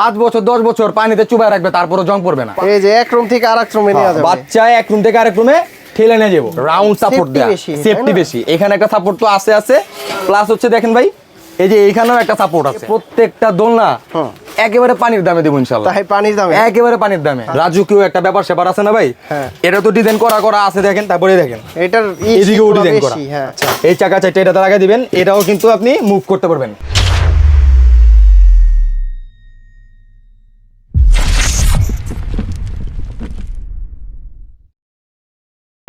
পাঁচ বছর দশ বছর পানিতে চুবাই রাখবে তারপরে জং পড়বে না। এই যে এক রুম থেকে আরেক রুমে যাবে। বাচ্চা এক রুম থেকে আরেক রুমে ঠেলে নিয়ে যাব। রাউন্ড সাপোর্ট দেয়া। সেফটি বেশি। এখানে একটা সাপোর্ট তো আছে আছে। প্লাস হচ্ছে দেখেন ভাই এই যে এইখানেও একটা সাপোর্ট আছে। প্রত্যেকটা দোলনা একেবারে পানির দামে দেবো ইনশাল্লাহ তাই পানির দামে? একেবারে পানির দামে। রাজু কেউ একটা ব্যাপার সেপার আছে না ভাই? হ্যাঁ। এটা তো ডিজাইন করা করা আছে দেখেন তারপরে দেখেন। এটার এদিকেও ডিজাইন করা। হ্যাঁ। আচ্ছা এই চাকা চারটে এটাতে লাগাই দিবেন এটাও কিন্তু আপনি মুভ করতে পারবেন।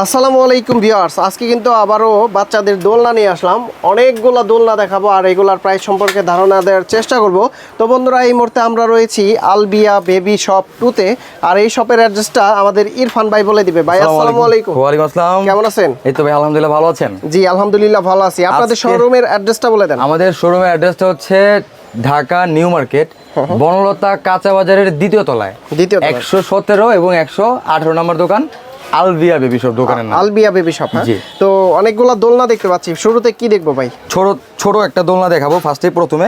আসসালামু আলাইকুম ভিউয়ার্স আজকে কিন্তু আবারও বাচ্চাদের দোলনা নিয়ে আসলাম। অনেকগুলা দোলনা দেখাবো আর এগুলার প্রাইস সম্পর্কে ধারণা দেওয়ার চেষ্টা করব। তো বন্ধুরা এই মুহূর্তে আমরা রয়েছি আলবিয়া বেবি শপ টুতে। আর এই শপের অ্যাড্রেসটা আমাদের ইরফান ভাই বলে দিবে। ভাই আসসালামু আলাইকুম। ওয়ালাইকুম আসসালাম। কেমন আছেন? এই তো ভাই আলহামদুলিল্লাহ ভালো আছেন। জি আলহামদুলিল্লাহ ভালো আছি। আপনাদের শোরুমের অ্যাড্রেসটা বলে দেন। আমাদের শোরুমের অ্যাড্রেসটা হচ্ছে ঢাকা নিউ মার্কেট বনলতা কাঁচা বাজারের দ্বিতীয় তলায়। দ্বিতীয়। একশো সতেরো এবং একশো আঠারো নম্বর দোকান। আলভিয়া বেবি শপ দোকানের নাম। আলবিয়া বেবি শপ হ্যাঁ? তো অনেকগুলা দোলনা দেখতে পাচ্ছি। শুরুতে কি দেখব ভাই? ছোট ছোট একটা দোলনা দেখাবো ফার্স্টে প্রথমে।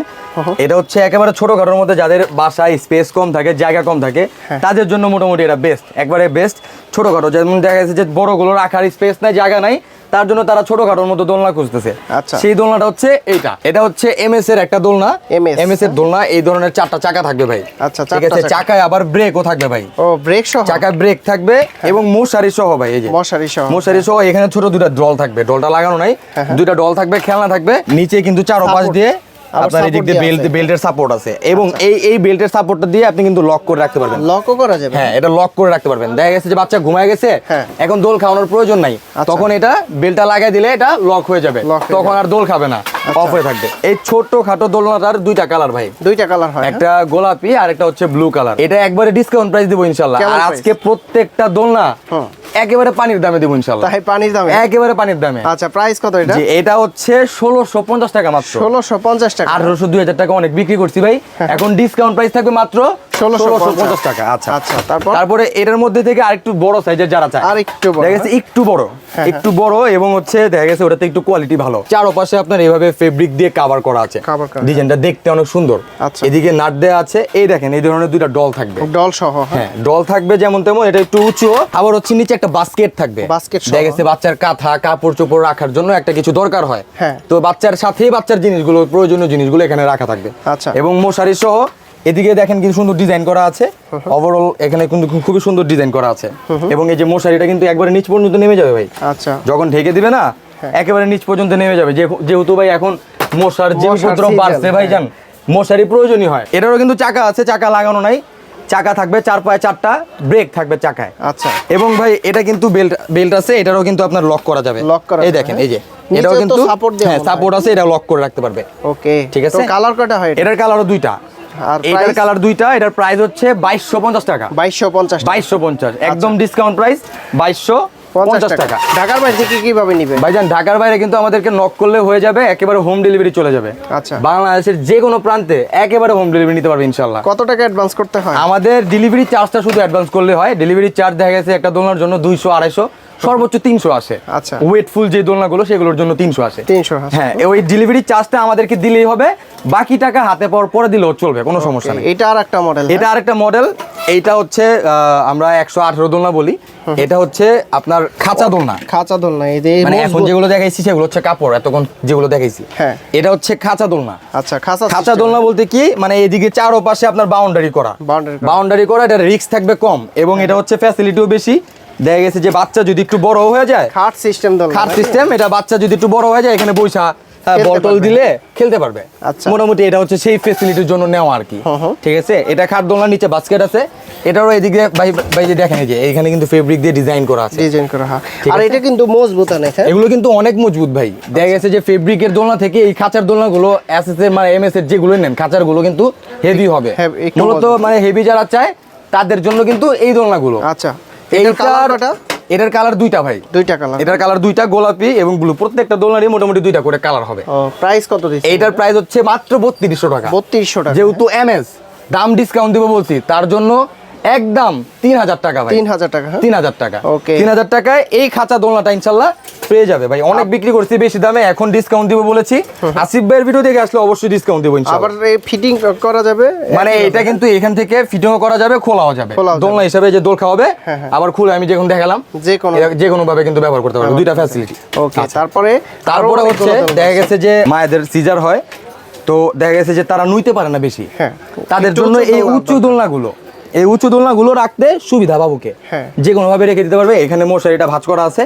এটা হচ্ছে একেবারে ছোট ঘরের মধ্যে যাদের বাসায় স্পেস কম থাকে জায়গা কম থাকে হ্যাঁ। তাদের জন্য মোটামুটি এটা বেস্ট একবারে বেস্ট ছোটখাটো যেমন দেখা যাচ্ছে যে বড়গুলো রাখার স্পেস নাই জায়গা নাই তার জন্য তারা ছোটখাটোর মতো দোলনা খুঁজতেছে। আচ্ছা। সেই দোলনাটা হচ্ছে এইটা। এটা হচ্ছে এমএস এর একটা দোলনা। এমএস এর দোলনা এই ধরনের চারটা চাকা থাকবে ভাই। আচ্ছা, ঠিক আছে চাকায় আবার ব্রেকও থাকবে ভাই। ও ব্রেক সহ? চাকায় ব্রেক থাকবে এবং মশারি সহ ভাই এই যে। মশারি সহ। মশারি সহ এখানে ছোট দুটো ডল থাকবে। ডলটা লাগানো নাই। দুটা ডল থাকবে খেলনা থাকবে। নিচে কিন্তু চারো পাশ দিয়ে আপনার এই দিক দিয়ে বেল্ট বেল্টের সাপোর্ট আছে। এবং এই এই বেল্টের সাপোর্টটা দিয়ে আপনি কিন্তু লক করে রাখতে পারবেন। লকও করা যাবে। হ্যাঁ এটা লক করে রাখতে পারবেন। দেখা গেছে যে বাচ্চা ঘুমায় গেছে হ্যাঁ। এখন দোল খাওয়ানোর প্রয়োজন নাই। তখন এটা বেলটা লাগাই দিলে এটা লক হয়ে যাবে। তখন আর দোল খাবে না। অফ হয়ে থাকবে। এই ছোট্ট খাটো দোলনাটার দুইটা কালার ভাই। দুইটা কালার হয় হ্যাঁ? একটা গোলাপি আর একটা হচ্ছে ব্লু কালার এটা একবারে ডিসকাউন্ট প্রাইস দেবো ইনশাল্লাহ? আজকে প্রত্যেকটা দোলনা হুম। একেবারে পানির দামে দেবো ইনশাল্লাহ তাই পানির দামে? একেবারে পানির দামে। আচ্ছা প্রাইস কত এটা? এটা হচ্ছে ষোলোশো পঞ্চাশ টাকা মাত্র। ষোলোশো পঞ্চাশ টাকা। আঠারোশো দুই হাজার টাকা অনেক বিক্রি করছি ভাই। এখন ডিসকাউন্ট প্রাইস থাকবে মাত্র 1650 ষোলোশো পঞ্চাশ। টাকা আচ্ছা। আচ্ছা, তারপর? তারপরে এটার মধ্যে থেকে আরেকটু বড় সাইজের যারা চায়। আরেকটু বড়, দেখা গেছে হ্যাঁ? একটু বড় একটু বড় এবং হচ্ছে দেখা গেছে ওটাতে একটু কোয়ালিটি ভালো। চারপাশে আপনার এইভাবে ফেব্রিক দিয়ে কাভার করা আছে। ডিজাইনটা দেখতে অনেক সুন্দর। আচ্ছা। এদিকে নাট দেওয়া আছে। এই দেখেন এই ধরনের দুইটা ডল থাকবে। ডল সহ হ্যাঁ? হ্যাঁ ডল থাকবে যেমন তেমন এটা একটু উঁচু আবার হচ্ছে নিচে একটা বাস্কেট থাকবে। সহ। দেখা গেছে বাচ্চার কাঁথা কাপড় চোপড় রাখার জন্য একটা কিছু দরকার হয়। হ্যাঁ। তো বাচ্চার সাথেই বাচ্চার জিনিসগুলো প্রয়োজনীয় জিনিসগুলো এখানে রাখা থাকবে। আচ্ছা। এবং মশারি সহ এদিকে দেখেন কি সুন্দর ডিজাইন করা আছে। ওভারঅল এখানে কিন্তু খুব- খুবই সুন্দর ডিজাইন করা আছে। এবং এই যে মশারিটা কিন্তু একবারে নিচ পর্যন্ত নেমে যাবে ভাই। আচ্ছা। যখন ঢেকে দিবে না একেবারে নিচ পর্যন্ত নেমে যাবে। যেহেতু ভাই এখন মশার যে উপদ্রব বাড়ছে ভাই জান মশারি প্রয়োজনই হয়। এটারও কিন্তু চাকা আছে চাকা লাগানো নাই। চাকা থাকবে চার পায়ে চারটা ব্রেক থাকবে চাকায়। আচ্ছা। এবং ভাই এটা কিন্তু বেল্ট বেল্ট আছে এটারও কিন্তু আপনার লক করা যাবে। লক করা এই দেখেন হ্যাঁ। এই যে। এটাও কিন্তু হ্যাঁ সাপোর্ট আছে এটা লক করে রাখতে পারবে। ওকে ঠিক আছে? তো কালার কটা হয় এটার কালারও দুইটা। আর এটার কালার দুইটা এটার প্রাইস হচ্ছে বাইশশো পঞ্চাশ টাকা। বাইশশো পঞ্চাশ বাইশশো পঞ্চাশ একদম ডিসকাউন্ট প্রাইস বাইশশো পঞ্চাশ টাকা। ঢাকার বাইরে থেকে কীভাবে নিবে ভাইজান ঢাকার বাইরে কিন্তু আমাদেরকে নক করলে হয়ে যাবে একেবারে হোম ডেলিভারি চলে যাবে। আচ্ছা। বাংলাদেশের যে কোনো প্রান্তে একেবারে হোম ডেলিভারি নিতে পারবে ইনশাল্লাহ কত টাকা অ্যাডভান্স করতে হয়? আমাদের ডেলিভারি চার্জটা শুধু অ্যাডভান্স করলে হয়। ডেলিভারি চার্জ দেখা গেছে একটা দোলনার জন্য দুইশো আড়াইশো। সর্বোচ্চ তিনশো আসে। আচ্ছা। ওয়েটফুল যে দোলনাগুলো সেগুলোর জন্য তিনশো আসে। তিনশো হ্যাঁ ওই ডেলিভারি চার্জটা আমাদেরকে দিলেই হবে। বাকি টাকা হাতে পাওয়ার পরে দিলেও চলবে কোনো সমস্যা নেই। এটা আর একটা মডেল এটা আরেকটা মডেল এইটা হচ্ছে আমরা একশো আঠারো দোলনা বলি। এটা হচ্ছে আপনার খাঁচা দোলনা। খাঁচা দোলনা এই যে মানে এখন যেগুলো দেখাইছি সেগুলো হচ্ছে কাপড় এতক্ষণ যেগুলো দেখাইছি। হ্যাঁ। এটা হচ্ছে খাঁচা দোলনা। আচ্ছা খাঁচা খাঁচা দোলনা বলতে কি মানে এদিকে চারো পাশে আপনার বাউন্ডারি করা। করা। বাউন্ডারি করা এটা রিস্ক থাকবে কম। এবং এটা হচ্ছে ফ্যাসিলিটিও বেশি। দেখা গেছে যে বাচ্চা যদি একটু বড় হয়ে যায় খাট সিস্টেম দোলনা খাট সিস্টেম এটা বাচ্চা যদি একটু বড় হয়ে যায় এখানে বৈশা বটল দিলে খেলতে পারবে। আচ্ছা। মোটামুটি এটা হচ্ছে সেই ফেসিলিটির জন্য নেওয়া আর কি। ঠিক আছে? এটা খাট দোলনার নিচে বাস্কেট আছে। এটারও এদিকে ভাই ভাই যে দেখেন যে এখানে কিন্তু ফেব্রিক দিয়ে ডিজাইন করা আছে। ডিজাইন করা হয়। আর এটা কিন্তু মজবুত অনেক হ্যাঁ? এগুলো কিন্তু অনেক মজবুত ভাই। দেখা গেছে যে ফেব্রিকের দোলনা থেকে এই খাঁচার দোলনাগুলো এসএস এর মানে এমএস এর যেগুলো নেন খাঁচারগুলো কিন্তু হেভি হবে। মূলত মানে হেভি যারা চায় তাদের জন্য কিন্তু এই দোলনাগুলো। আচ্ছা। এটার কালার এটার কালার দুইটা ভাই। দুইটা কালার এটার কালার দুইটা গোলাপি এবং ব্লু প্রত্যেকটা দোলনারই মোটামুটি দুইটা করে কালার হবে। প্রাইস কত দিচ্ছে এইটার প্রাইস হচ্ছে মাত্র বত্রিশশো টাকা। বত্রিশশো টাকা। যেহেতু এমএস দাম ডিসকাউন্ট দিব বলছি তার জন্য একদম তিন হাজার টাকা ভাই। তিন হাজার টাকা হ্যাঁ? তিন হাজার টাকা। ওকে তিন হাজার টাকায় এই খাঁচা দোলনাটা ইনশাল্লাহ পেয়ে যাবে। ভাই অনেক বিক্রি করছি বেশি দামে এখন ডিসকাউন্ট দিব বলেছি। আসিফ ভাইয়ের ভিডিও দেখে আসলে অবশ্যই ডিসকাউন্ট দেবো আবার ইনশাআল্লাহ এই ফিটিং করা যাবে মানে এটা কিন্তু এখান থেকে ফিটিং করা যাবে খোলাও যাবে। দোলনা হিসাবে যে দোল খাওয়াবে হ্যাঁ, হ্যাঁ। আবার খুলে আমি যখন দেখালাম। যে কোনো যে কোনো ভাবে কিন্তু ব্যবহার করতে পারবে দুইটা ফ্যাসিলিটি ওকে তারপরে তারপরে হচ্ছে দেখা গেছে যে মায়েদের সিজার হয় তো দেখা গেছে যে তারা নুইতে পারে না বেশি। হ্যাঁ। তাদের জন্য এই উচ্চ। দোলনাগুলো এই উচ্চ দোলনাগুলো রাখতে সুবিধা বাবুকে। হ্যাঁ। যে কোনো ভাবে রেখে দিতে পারবে এখানে মশারিটা ভাঁজ করা আছে।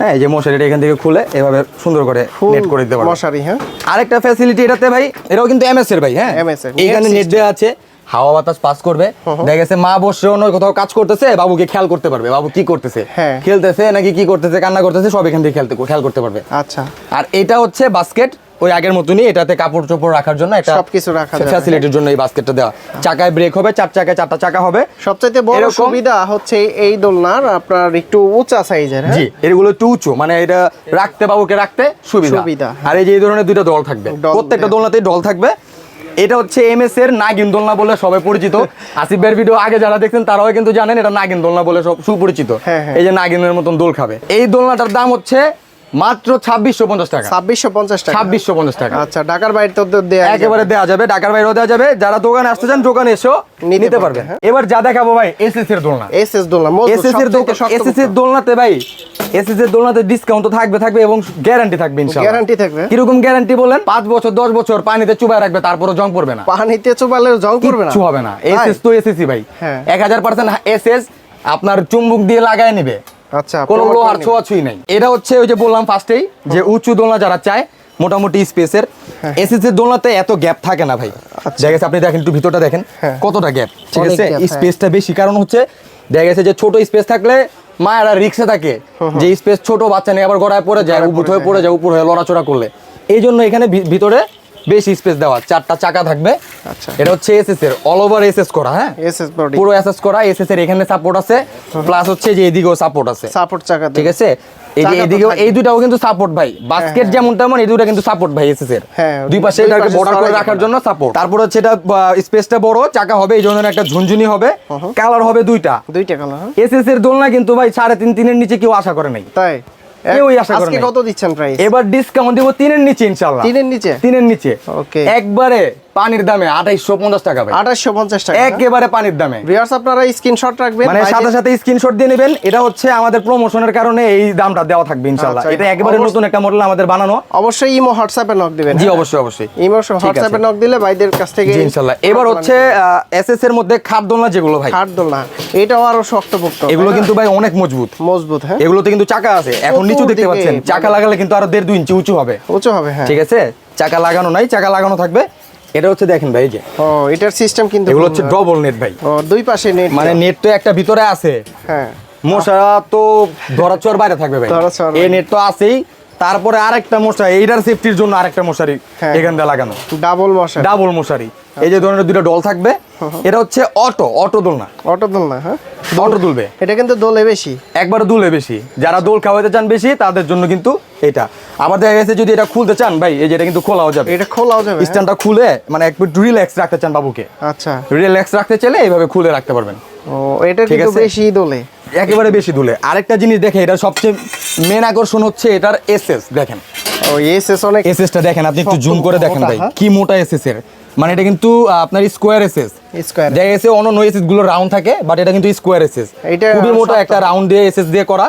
হ্যাঁ এই যে মশারিটা এখান থেকে খুলে এভাবে সুন্দর করে নেট করে দিতে পারবে মশারি হ্যাঁ? আরেকটা ফ্যাসিলিটি এটাতে ভাই এটাও কিন্তু এমএস এর ভাই হ্যাঁ? এমএস এর, এখানে নেট দেওয়া আছে হাওয়া বাতাস পাস করবে। দেখা গেছে মা বসে অন্য কোথাও কাজ করতেছে বাবুকে খেয়াল করতে পারবে বাবু কি করতেছে? হ্যাঁ। খেলতেছে নাকি কি করতেছে কান্না করতেছে সব এখান থেকে খেলতে খেয়াল করতে পারবে। আচ্ছা। আর এটা হচ্ছে বাস্কেট ওই আগের মতনই এটাতে কাপড় চোপড় রাখার জন্য একটা সবকিছু রাখা যাবে। ফ্যাসিলিটির জন্য এই বাস্কেটটা দেওয়া চাকায় ব্রেক হবে চার চাকায় চারটা চাকা হবে সবচাইতে বড় সুবিধা হচ্ছে এই দোলনার আপনার একটু উঁচা সাইজের হ্যাঁ জি এগুলো একটু উঁচু মানে এটা রাখতে বাবুকে রাখতে সুবিধা হ্যাঁ। আর এই যে এই ধরনের দুইটা দল থাকবে প্রত্যেকটা। দোলনাতেই ডল থাকবে এটা হচ্ছে এমএস এর নাগিন দোলনা বলে সবাই পরিচিত আসিফ ভাইয়ের ভিডিও আগে যারা দেখছেন তারাও কিন্তু জানেন এটা নাগিন দোলনা বলে সব সুপরিচিত হ্যাঁ। এই যে নাগিনের মতন দোল খাবে এই দোলনাটার দাম হচ্ছে মাত্র ছাব্বিশশো পঞ্চাশ টাকা। ছাব্বিশশো পঞ্চাশ টাকা। ছাব্বিশশো পঞ্চাশ টাকা। আচ্ছা ঢাকার বাইরে তো একেবারে দেওয়া যাবে ঢাকার বাইরেও দেওয়া যাবে। যারা দোকানে আসতে চান দোকানে এসেও নিতে পারবে, হ্যাঁ। এবার যা দেখাবো ভাই এর দোলনা। এস এস দোলনা এর এর দোলনাতে ভাই এসএস এর দোলনাতে ডিসকাউন্ট তো থাকবে থাকবে এবং গ্যারান্টি থাকবে ইনশাআল্লাহ। গ্যারান্টি থাকবে। কীরকম গ্যারান্টি বলেন? পাঁচ বছর দশ বছর পানিতে চুবায় রাখবে তারপরে জং পড়বে না। পানিতে চোবালে জং করবে না। হবে তো এসএসই ভাই। হ্যাঁ। এক হাজার পার্সেন্ট এসএস আপনার চুম্বুক দিয়ে লাগায় নিবে। আচ্ছা কোনো লোহার ছোঁয়াছুঁই নাই। এটা হচ্ছে ওই যে বললাম ফার্স্টেই যে উঁচু দোলনা যারা চায় মোটামুটি স্পেসের এসএসএর দোলনাতে এত গ্যাপ থাকে না ভাই। দেখা গেছে আপনি দেখেন একটু ভিতরটা দেখেন হ্যাঁ। কতটা গ্যাপ ঠিক আছে? হ্যাঁ। স্পেসটা বেশি কারণ হচ্ছে দেখা গেছে যে ছোট স্পেস থাকলে মায়েরা রিক্সে থাকে যে স্পেস ছোট বাচ্চা নিয়ে আবার গড়ায় পড়ে যায় উপুত পড়ে হয়ে যায়, উপর হয়ে লড়াচড়া করলে। এই জন্য এখানে ভিতরে বেশি স্পেস দেওয়া চারটা চাকা থাকবে। আচ্ছা। এটা হচ্ছে এসএস এর অল ওভার এসএস করা হ্যাঁ? এস এস বডি পুরো এসএস করা এসএস এর এখানে সাপোর্ট আছে প্লাস হচ্ছে যে এদিকেও সাপোর্ট আছে। সাপোর্ট চাকা ঠিক আছে? এই যে এদিকেও এই দুটাও কিন্তু সাপোর্ট ভাই। বাস্কেট যেমন তেমন এই দুটা কিন্তু সাপোর্ট ভাই এসএস এর। হ্যাঁ, দুই পাশে এটাকে বর্ডার করে রাখার জন্য সাপোর্ট তারপর হচ্ছে এটা স্পেসটা বড় চাকা হবে এই জন্য একটা ঝুনঝুনি হবে। কালার হবে দুইটা। দুইটা কালার হ্যাঁ। এসএস এর দোলনা কিন্তু ভাই সাড়ে তিন তিনের নিচে কেউ আশা করে নাই। তাই? কেউই আশা করে আজকে কত দিচ্ছেন প্রাইস এবার ডিসকাউন্ট দিব তিনের নিচে ইনশাল্লাহ তিনের নিচে? তিনের নিচে। ওকে একবারে পানির দামে আঠাইশো পঞ্চাশ টাকা ভাই। আঠাশশো পঞ্চাশ টাকা। একেবারে পানির দামে। ভিউয়ার্স আপনারা স্ক্রিনশট রাখবেন মানে সাথে সাথে স্ক্রিনশট দিয়ে নেবেন। এটা হচ্ছে আমাদের প্রমোশনের কারণে এই দামটা দেওয়া থাকবে ইনশাল্লাহ আচ্ছা, এটা একেবারে নতুন একটা মডেল আমাদের বানানো। অবশ্যই ইমো হোয়াটসঅ্যাপে নক দিবেন জি হ্যাঁ? অবশ্যই অবশ্যই। ইমো হোয়াটসঅ্যাপে নক দিলে ভাইদের কাছ থেকে ইনশাল্লাহ এবার হচ্ছে এসএস এর মধ্যে খাট দোলনা যেগুলো ভাই। খাট দোলনা এটাও আরও শক্তপোক্ত এগুলো কিন্তু ভাই অনেক মজবুত। মজবুত হ্যাঁ? এগুলোতে কিন্তু চাকা আছে। এখন নিচু দেখতে পাচ্ছেন। চাকা মানে- লাগালে কিন্তু আরও দেড় দুই ইঞ্চি উঁচু হবে। উঁচু হবে হ্যাঁ। ঠিক আছে? চাকা লাগানো নাই চাকা লাগানো থাকবে। এটা হচ্ছে দেখেন ভাই যে। ও এটার সিস্টেম কিন্তু এগুলো হচ্ছে ডবল নেট ভাই। ও দুই পাশে নেট মানে নেট তো একটা ভিতরে আছে। হ্যাঁ। মশা তো ধরা চোর বাইরে থাকবে ভাই। ধরাছোঁয়ার এই নেট তো আছেই। তারপরে আরেকটা মশা এইটার সেফটির জন্য আরেকটা মশারি হ্যাঁ। এখান দিয়ে লাগানো। ডাবল মশা ডাবল মশারি। এই যে ধরনের দুটো ডল থাকবে এটা হচ্ছে অটো অটো দোলনা অটো দোলনা হ্যাঁ? অটো দুলবে এটা কিন্তু দোলে বেশি। একবার দুলে বেশি। যারা দোল খাওয়াতে চান বেশি তাদের জন্য কিন্তু এটা। আবার দেখা গেছে যদি এটা খুলতে চান ভাই এই যেটা কিন্তু খোলাও যাবে। এটা খোলাও যাবে? স্ট্যান্ডটা খুলে মানে একটু রিল্যাক্স রাখতে চান বাবুকে। আচ্ছা। রিল্যাক্স রাখতে চাইলে এইভাবে খুলে রাখতে পারবেন। ও এটা কিন্তু বেশি দোলে। একেবারে বেশি দুলে। আরেকটা জিনিস দেখে এটা সবচেয়ে মেন আকর্ষণ হচ্ছে এটার এসএস দেখেন। ও এস এস অনেক এসএসটা দেখেন আপনি একটু জুম করে দেখেন ভাই হ্যাঁ? কি মোটা এসএস এর। মানে এটা কিন্তু আপনার স্কোয়ার এসএস স্কোয়ার দেখা গেছে অন্য এসএসগুলো রাউন্ড থাকে বাট এটা কিন্তু স্কোয়ার এসএস এটা খুবই মোটা একটা রাউন্ড দিয়ে এসএস দিয়ে করা।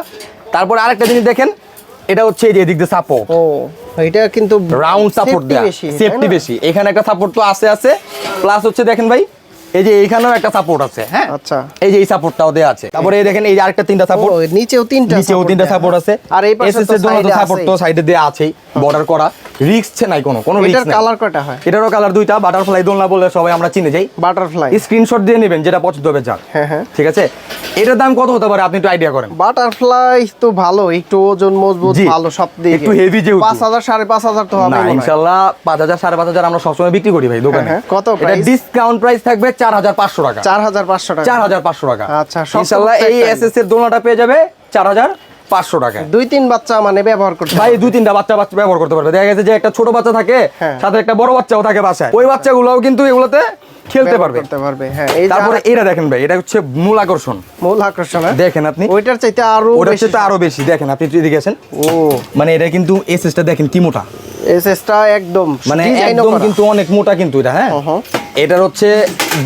তারপর আরেকটা জিনিস দেখেন এটা হচ্ছে এই যে এদিক দিয়ে সাপোর্ট ও এটা কিন্তু রাউন্ড সাপোর্ট দেয়া সেফটি বেশি। এখানে একটা সাপোর্ট তো আছে আছে। প্লাস হচ্ছে দেখেন ভাই এই যে এইখানেও একটা সাপোর্ট আছে হ্যাঁ? আচ্ছা। এই যে এই সাপোর্টটাও দেয়া আছে। তারপরে এই দেখেন এই যে আরেকটা তিনটা সাপোর্ট নিচেও তিনটা নিচেও তিনটা সাপোর্ট আছে। আর এই পাশে তো সাপোর্ট তো সাইডে দেয়া আছেই বর্ডার করা। রিস্ক নাই কোনো কোনো এটার রিস্ক নাই। কালার কয়টা হয়? এটারও কালার দুইটা বাটারফ্লাই দোলনা বলে সবাই আমরা চিনে যাই। বাটারফ্লাই স্ক্রিনশট দিয়ে নেবেন যেটা পছন্দ হবে যার হ্যাঁ হ্যাঁ। ঠিক আছে? এটার দাম কত হতে পারে আপনি একটু আইডিয়া করেন। বাটারফ্লাই তো ভালো একটু ওজন মজবুত ভালো সব দিকে। একটু হাজার সাড়ে পাঁচ হাজার তো হবে না ইনশাল্লাহ পাঁচ হাজার সাড়ে পাঁচ হাজার আমরা সবসময় বিক্রি করি ভাই দোকানে। হ্যাঁ, কত এটা ডিসকাউন্ট প্রাইস থাকবে চার হাজার পাঁচশো টাকা। চার হাজার পাঁচশো টাকা। চার হাজার পাঁচশো টাকা। আচ্ছা, ইনশাল্লাহ এই এস এস এর দোলনাটা পেয়ে যাবে চার হাজার পাঁচশো টাকা। দুই তিন বাচ্চা মানে ব্যবহার করতে ভাই দুই তিনটা বাচ্চা বাচ্চা ব্যবহার করতে পারবে। দেখা গেছে যে একটা ছোট বাচ্চা থাকে হ্যাঁ। সাথে একটা বড় বাচ্চাও থাকে বাসায়। ওই বাচ্চাগুলোও কিন্তু এগুলোতে খেলতে পারবে। হ্যাঁ। তারপরে এটা দেখেন ভাই এটা হচ্ছে মূল আকর্ষণ। মূল আকর্ষণ হ্যাঁ? দেখেন আপনি। ওইটার চাইতে আরও আরও বেশি। দেখেন আপনি যদি এদিকে ও। মানে এটা কিন্তু এসএসটা দেখেন কি মোটা। এসএসটা একদম মানে একদম কিন্তু অনেক মোটা কিন্তু এটা হ্যাঁ? হুম। এটার হচ্ছে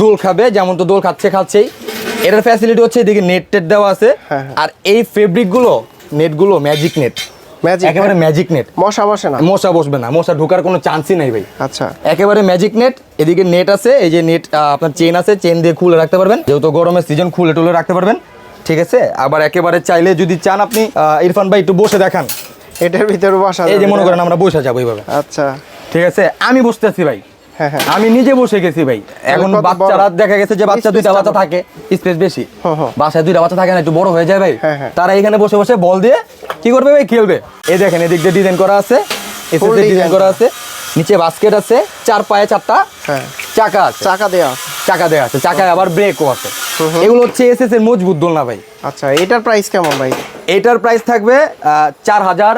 দোল খাবে যেমন তো দোল খাচ্ছে খাচ্ছেই। এটার ফ্যাসিলিটি হচ্ছে এদিকে নেট টেট দেওয়া আছে। হ্যাঁ, হ্যাঁ। আর এই ফেব্রিকগুলো নেটগুলো ম্যাজিক নেট ম্যাজিক একেবারে ম্যাজিক নেট মশা বসে না। মশা বসবে না মশা ঢোকার কোনো চান্সই নাই ভাই। আচ্ছা। একেবারে ম্যাজিক নেট এদিকে নেট আছে এই যে নেট আপনার চেন আছে চেন দিয়ে খুলে রাখতে পারবেন। যেহেতু গরমের সিজন খুলে টুলে রাখতে পারবেন। ঠিক আছে? আবার একেবারে চাইলে যদি চান আপনি ইরফান ভাই একটু বসে দেখান। এটার ভিতরে বসা এই যে মনে করেন আমরা বসে যাব এইভাবে। আচ্ছা। ঠিক আছে? আমি বসতে আছি ভাই। হ্যাঁ হ্যাঁ। আমি নিজে বসে গেছি ভাই। এখন বাচ্চারা দেখা গেছে যে বাচ্চা দুইটা বাচ্চা। থাকে স্পেস বেশি। বাসায় দুইটা বাচ্চা থাকে না একটু বড় হয়ে যায় ভাই। হ্যাঁ, হ্যাঁ। তারা এখানে বসে বসে বল দিয়ে কি করবে ভাই? খেলবে। এই দেখেন এদিক দিয়ে ডিজাইন করা আছে ডিজাইন করা আছে নিচে বাস্কেট আছে চার পায়ে চারটা হ্যাঁ। চাকা আছে। চাকা দেওয়া আছে। চাকা দেওয়া আছে চাকায় আবার ব্রেকও আছে। এগুলো হচ্ছে এসএস এর মজবুত দোলনা ভাই। আচ্ছা এটার প্রাইস কেমন ভাই? এটার প্রাইস থাকবে চার হাজার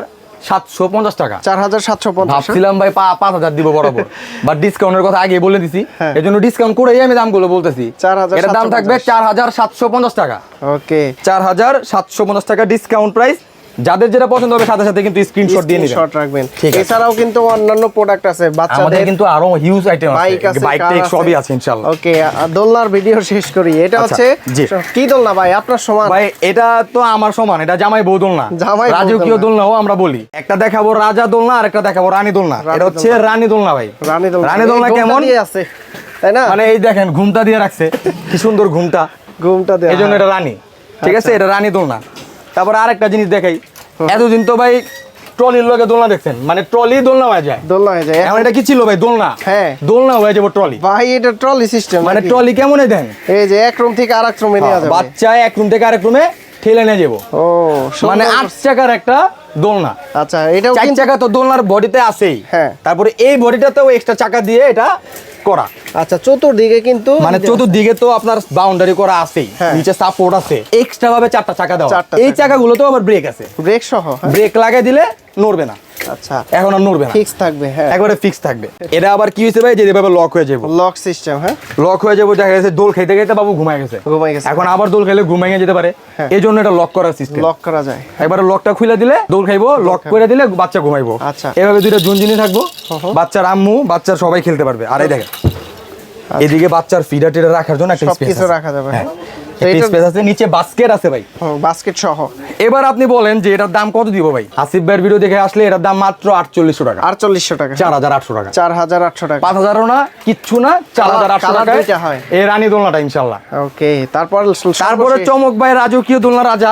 সাতশো পঞ্চাশ টাকা। চার হাজার সাতশো পঞ্চাশ। ভাবছিলাম ভাই পাঁচ হাজার দিব বরাবর বাট ডিসকাউন্টের কথা আগে বলে দিছি। হ্যাঁ। এই জন্য ডিসকাউন্ট করেই আমি দামগুলো বলতেছি। 4,750 এটার দাম থাকবে চার হাজার সাতশো পঞ্চাশ। টাকা। ওকে চার হাজার সাতশো পঞ্চাশ টাকা ডিসকাউন্ট প্রাইস যাদের যেটা পছন্দ হবে সাথে সাথে কিন্তু স্ক্রিনশট দিয়ে নেবেন। শর্ট রাখবেন এছাড়াও কিন্তু অন্যান্য প্রোডাক্ট আছে বাচ্চাদের আমাদের কিন্তু আরও হিউজ আইটেম বাইক আছে আছে বাইক টেক সবই আছে ইনশাআল্লাহ। ওকে দোলনার ভিডিও শেষ করি। এটা আচ্ছা, হচ্ছে কি দোলনা ভাই? আপনার সমান। ভাই এটা তো আমার সমান এটা জামাই বউ দোলনা। জামাই রাজকীয় দোলনা। দোলনাও আমরা বলি। একটা দেখাবো রাজা দোলনা আর একটা দেখাবো রানী দোলনা। এটা হচ্ছে রানী দোলনা ভাই। রানী দোলনা। রানী দোলনা কেমন? দিয়ে আছে তাই না? মানে এই দেখেন ঘুমটা দিয়ে রাখছে। কি সুন্দর ঘুমটা। ঘুমটা দেওয়া এই জন্য এটা রানী। ঠিক আছে আচ্ছা। এটা রানী দোলনা। তারপর আরেকটা জিনিস দেখাই। এতদিন তো ভাই ট্রলির লগে দোলনা দেখছেন মানে ট্রলি দোলনা হয়ে যায়। দোলনা হয়ে যায়। এখন এটা কি ছিল ভাই দোলনা? হ্যাঁ। দোলনা হয়ে যাব ট্রলি। ভাই এটা ট্রলি সিস্টেম মানে ট্রলি কেমন দেন? এই যে এক রুম থেকে আরেক রুমে নেওয়া যাবে। বাচ্চা এক রুম থেকে আরেক রুমে ঠেলে নিয়ে যাব। ও মানে আট চাকার একটা দোলনা। আচ্ছা এটা চার চাকা তো দোলনার বডিতে আছেই। হ্যাঁ। তারপরে এই বডিটাতেও এক্সট্রা চাকা দিয়ে এটা করা। আচ্ছা চতুর্দিকে কিন্তু মানে চতুর্দিকে তো আপনার বাউন্ডারি করা আছেই হ্যাঁ। নিচে সাপোর্ট আছে এক্সট্রা ভাবে চারটা চাকা দেওয়া। এই চাকাগুলো তো আবার ব্রেক আছে। ব্রেক সহ হ্যাঁ? ব্রেক লাগাই দিলে নড়বে না। আচ্ছা। এখন আর নড়বে না। ফিক্স থাকবে হ্যাঁ। একবারে ফিক্স থাকবে। এটা আবার কি হয়েছে ভাই? যে এভাবে লক হয়ে যাব। লক সিস্টেম হ্যাঁ। লক হয়ে যাব দেখা গেছে দোল খাইতে খাইতে বাবু ঘুমায় গেছে। ঘুমাই গেছে। এখন আবার দোল খাইলে ঘুমাইয়ে যেতে পারে। হ্যাঁ। এই জন্য এটা লক করার সিস্টেম লক করা যায়। একবার লকটা খুলে দিলে দোল খাইবো লক করে দিলে বাচ্চা ঘুমাইবো। আচ্ছা। এভাবে দুইটা জুনজিনি থাকব। বাচ্চার আম্মু বাচ্চার সবাই খেলতে পারবে। আর এই দেখেন এদিকে বাচ্চার ফিডার টিডার রাখার জন্য একটা আচ্ছা। স্পেস রাখা যাবে। হ্যাঁ। স্পেস আছে নিচে বাস্কেট আছে ভাই। বাস্কেট সহ। এবার আপনি বলেন যে এটার দাম কত দিব ভাই? আসিফ ভাইয়ের ভিডিও দেখে আসলে এটার দাম মাত্র আটচল্লিশশো টাকা। আটচল্লিশশো টাকা। চার হাজার আটশো টাকা। চার হাজার আটশো টাকা। পাঁচ হাজারও না কিচ্ছু না চার হাজার আটশো টাকা হয়। এই রানী দোলনাটা ইনশাল্লাহ ওকে তারপর তারপরে চমক ভাই রাজকীয় দোলনা রাজা।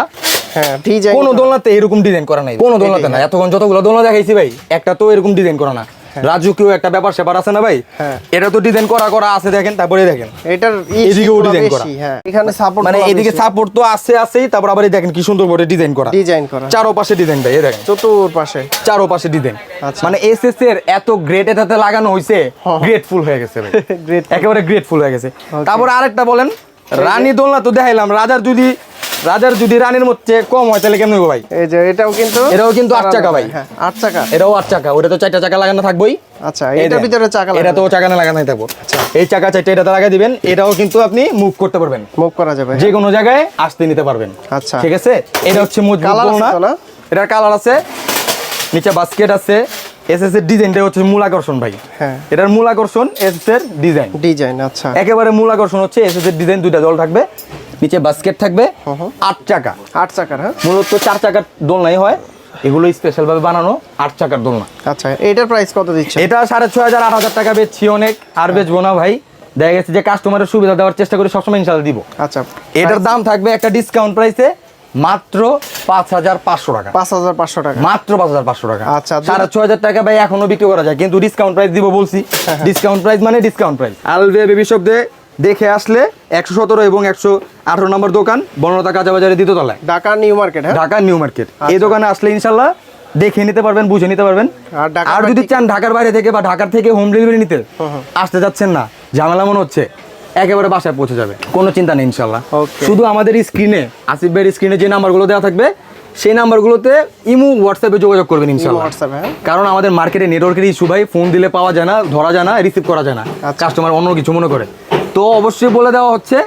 হ্যাঁ কোন দোলনাতে এরকম ডিজাইন করা নাই। কোন দোলনাতে না এতক্ষণ যতগুলো দোলনা দেখাইছি ভাই একটা তো এরকম ডিজাইন করা না। রাজকীয় একটা ব্যাপার স্যাপার আছে না ভাই? হ্যাঁ। এটা তো ডিজাইন করা করা আছে দেখেন তারপরে দেখেন। এটার এদিকেও design করা। হ্যাঁ। এখানে সাপোর্ট মানে এদিকে সাপোর্ট তো আছে আছেই তারপর আবার দেখেন কি সুন্দর করে ডিজাইন করা। ডিজাইন করা। চারো পাশে ডিজাইন ভাই দেখেন। চতুর পাশে চারো পাশে ডিজাইন আচ্ছা। মানে এসএস এর এত গ্রেট এটাতে লাগানো হয়েছে হ্যাঁ। গ্রেটফুল হয়ে গেছে ভাই। একেবারে গ্রেটফুল হয়ে গেছে। তারপরে আরেকটা বলেন রানী দোলনা তো দেখাইলাম রাজার যদি রাজার যদি রানীর মধ্যে কম হয় তাহলে কেমন হইবো ভাই? এই যে এটাও কিন্তু এটাও কিন্তু আট চাকা ভাই। হ্যাঁ আট চাকা। এটাও আট চাকা ওটা তো চারটা চাকা লাগানো থাকবোই। আচ্ছা এটার ভিতরে চাকা এটা তো চাকা না লাগানোই থাকব। এই চাকা চারটা এটাতে লাগাই দিবেন এটাও কিন্তু আপনি মুভ করতে পারবেন। মুভ করা যাবে যে কোনো জায়গায় আসতে নিতে পারবেন। আচ্ছা। ঠিক আছে? এটা হচ্ছে মজবুত Colour আছে না? এটার কালার আছে নিচে বাস্কেট আছে এসএস এর ডিজাইনটা হচ্ছে মূল আকর্ষণ ভাই। হ্যাঁ। এটার মূল আকর্ষণ এসএস এর ডিজাইন ডিজাইন আচ্ছা। একেবারে মূল আকর্ষণ হচ্ছে এসএস এর ডিজাইন দুইটা দল থাকবে। নিচে বাস্কেট থাকবে। আট চাকা। আট চাকার হ্যাঁ? মূলত চার চাকার দোলনাই হয়। এগুলো স্পেশাল ভাবে বানানো আট চাকার দোলনা। আচ্ছা এটার প্রাইস কত দিচ্ছে এটা সাড়ে ছয় হাজার আট হাজার টাকা বেচছি অনেক। আর বেচবো না ভাই। দেখা গেছে যে কাস্টমারের সুবিধা দেওয়ার চেষ্টা করি সবসময় ইনশাল্লাহ দিব। আচ্ছা এটার দাম থাকবে একটা ডিসকাউন্ট প্রাইসে মাত্র পাঁচ হাজার পাঁচশো টাকা। পাঁচ হাজার পাঁচশো টাকা। মাত্র পাঁচ হাজার পাঁচশো টাকা। আচ্ছা, সাড়ে ছয় হাজার টাকা ভাই এখনও বিক্রি করা যায় কিন্তু ডিসকাউন্ট প্রাইস দিব বলছি। হ্যাঁ, ডিসকাউন্ট প্রাইস মানে discount price Alvia baby shop দিয়ে দেখে আসলে একশো সতেরো এবং একশো আঠারো নম্বর দোকান বনলতা কাঁচা বাজারে দ্বিতীয় তলায়। ঢাকা নিউ মার্কেট হ্যাঁ? Dhaka New Market. এই দোকানে আসলে ইনশাল্লাহ দেখে নিতে পারবেন বুঝে নিতে পারবেন। আর যদি চান ঢাকার বাইরে থেকে বা ঢাকার থেকে হোম ডেলিভারি নিতে আসতে যাচ্ছেন না। ঝামেলা মনে হচ্ছে একেবারে বাসায় পৌঁছে যাবে। কোনো চিন্তা নেই ইনশাল্লাহ। শুধু আমাদের স্ক্রিনে আসিফ ভাইয়ের স্ক্রিনে যে নাম্বারগুলো দেওয়া থাকবে সেই নাম্বারগুলোতে ইমু হোয়াটসঅ্যাপে যোগাযোগ করবেন ইনশাল্লাহ। হোয়াটসঅ্যাপে হ্যাঁ। কারণ আমাদের মার্কেটে নেটওয়ার্কের ইস্যু ভাই ফোন দিলে পাওয়া যায় না ধরা যায় না রিসিভ করা যায় না। আচ্ছা। কাস্টমার অন্য কিছু মনে করে। তো অবশ্যই বলে দেওয়া হচ্ছে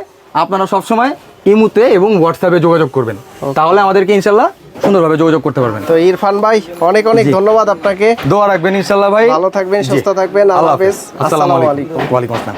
আপনারা সবসময় ইমুতে এবং হোয়াটসঅ্যাপে যোগাযোগ করবেন। তাহলে আমাদেরকে ইনশাল্লাহ সুন্দরভাবে যোগাযোগ করতে পারবেন। তো ইরফান ভাই অনেক অনেক ধন্যবাদ আপনাকে। দোয়া রাখবেন ইনশাল্লাহ ভাই। ভালো থাকবেন। সুস্থ থাকবেন, আল্লাহ হাফেজ। আসসালামু আলাইকুম। ওয়ালাইকুম আসসালাম।